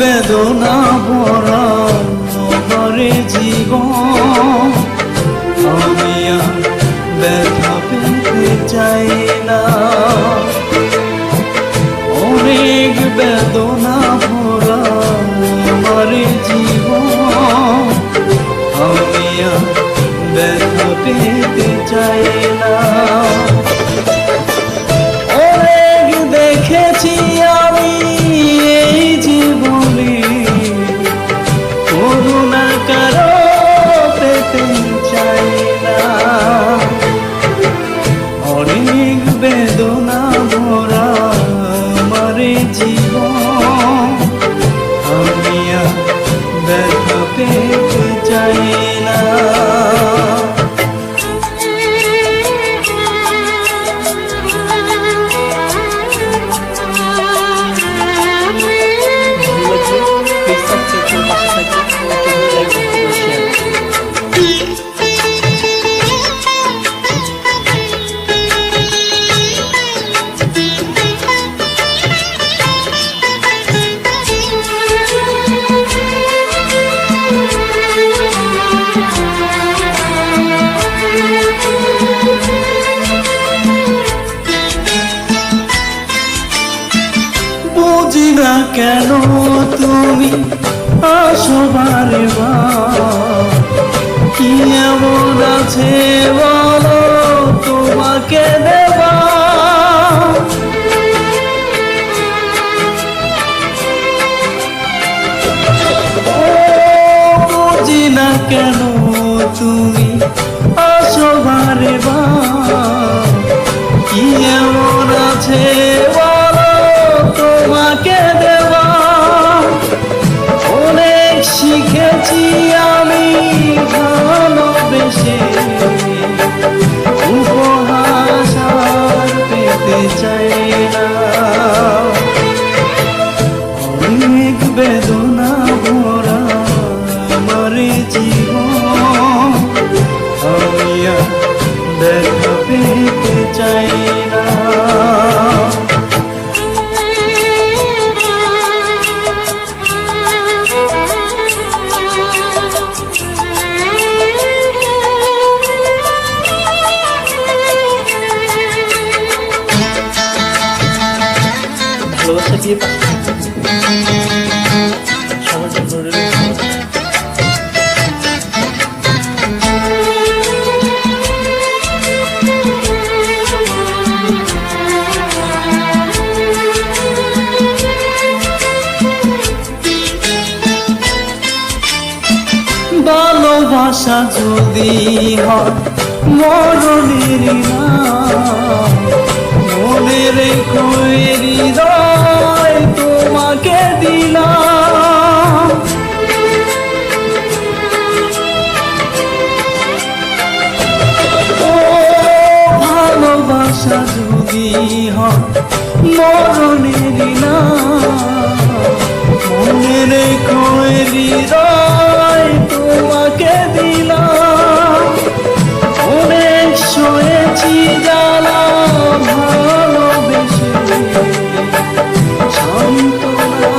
বেদনা ভরা জীবন। বুঝি না কেন তুমি আসো বারে বার। কি এমন আছে বলো, তোমাকে দেবা বুঝি না কেন শিখেছি আমি ভালোবেসে উপহাস পেতে চাই না। অনেক বেদনা ভরা আমার জীবন, আমি দেখা পেতে চাই ভালোবাসা যদি হয়, মরণের মনে রেখো হৃদয় তোমাকে দিলাম। ভালোবাসা যদি হয়, মরণের মনে রেখো সয়েছি জ্বালা ভালোবেসে। সান্ত্বনা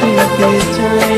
পেতে চাই